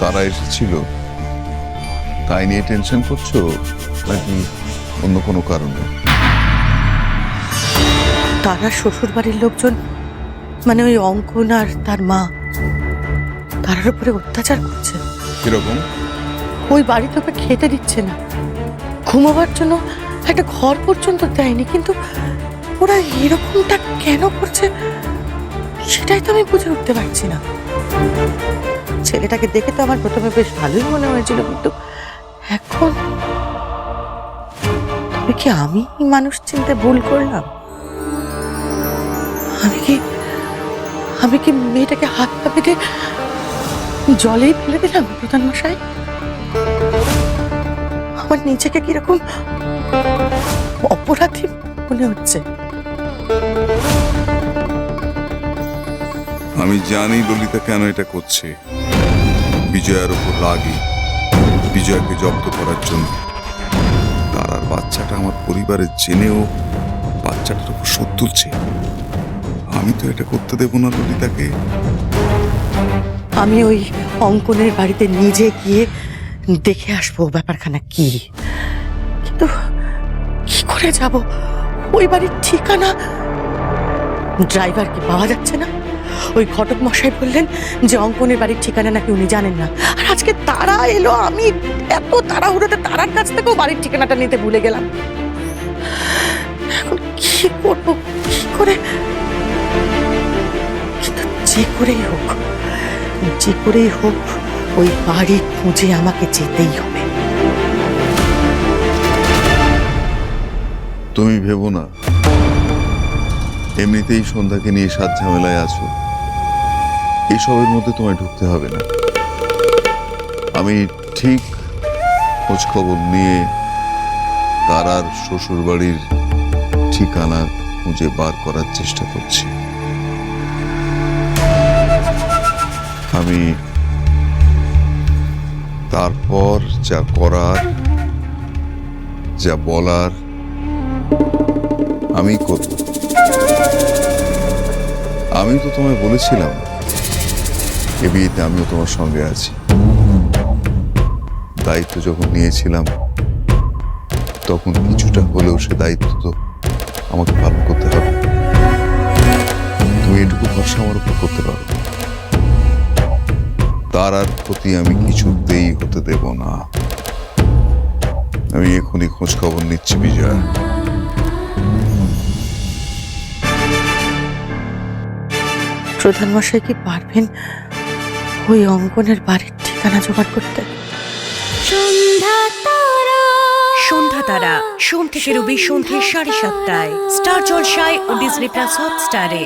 তারা এসেছিল। তাই নিয়ে টেনশন করছ নাকি অন্য কোনো কারণে? তারা শ্বশুর বাড়ির লোকজন মানে ওই অঙ্কন আর তার মা তারার উপরে অত্যাচার করছে। কীরকম? ওই বাড়িতে ওকে খেতে দিচ্ছে না। ঘুমাবার জন্য একটা ঘর পর্যন্ত দেয়নি কিন্তু ওরা এরকমটা কেন করছে সেটাই তো আমি বুঝে উঠতে পারছি না। ছেলেটাকে দেখে তো আমার প্রথমে বেশ ভালোই মনে হয়েছিল, কিন্তু এখন তবে কি আমি মানুষ চিনতে ভুল করলাম? আমি কি আমি কি মেয়েটাকে হাত পা বেঁধে জলেই ফেলে দিলাম, প্রধান মশাই? আমার নিজেকে কীরকম অপরাধী মনে হচ্ছে। আমি জানি ললিতা কেন এটা করছে। বিজয়ের উপর রাগি বিজয়কে জব্দ করার জন্য। তার আর বাচ্চাটা আমার পরিবারের জেনেও বাচ্চাটার উপর শোধ তুলছে। আমি তো এটা করতে দেবো না ললিতাকে। আমি ওই অঙ্কনের বাড়িতে নিজে গিয়ে দেখে আসব ব্যাপারখানা কি। কিন্তু কি করে যাব? ওই বাড়ির ঠিকানা? ড্রাইভারকে পাওয়া যাচ্ছে না? ওই ঘটক মশাই বললেন যে অঙ্কনের বাড়ির ঠিকানা নাকি উনি জানেন না। আর আজকে তারা এলো, আমি এত তাড়াহুড়োতে তারার কাছ থেকেও বাড়ির ঠিকানাটা নিতে ভুলে গেলাম। এখন কি করব, কি করে? যে করেই হোক, যে করেই হোক, ওই বাড়ি খুঁজে আমাকে যেতেই হবে। তুমি ভেবো না, এমনিতেই সন্ধ্যাকে নিয়ে সাত ঝামেলায় আছো। এসবের মধ্যে তোমায় ঢুকতে হবে না। আমি ঠিক খোঁজ খবর নিয়ে তারার শ্বশুর বাড়ির ঠিকানা খুঁজে বার করার চেষ্টা করছি। আমি তারপর যা করার, যা বলার, আমি করব। আমি তো তোমায় বলেছিলাম এ বিয়েতে আমিও তোমার সঙ্গে আছি। দায়িত্ব যখন নিয়েছিলাম, তখন কিছুটা হলেও সে দায়িত্ব তো আমাকে পালন করতে হবে। তুমি এটুকু ভরসা আমার উপর করতে পারো। তার আর ক্ষতি আমি কিছু কিছুতেই হতে দেব না। আমি এখনই খোঁজ খবর নিচ্ছি, বিজয়া। প্রধান মশাই কি পারবেন? ওই অঙ্কনের বাড়ির ঠিকানা জোগাড় করতে। সন্ধ্যা তারা সোম থেকে রবি সন্ধ্যে সাড়ে সাতটায়। স্টার জলসায় ও ডিজনি প্লাস হটস্টারে।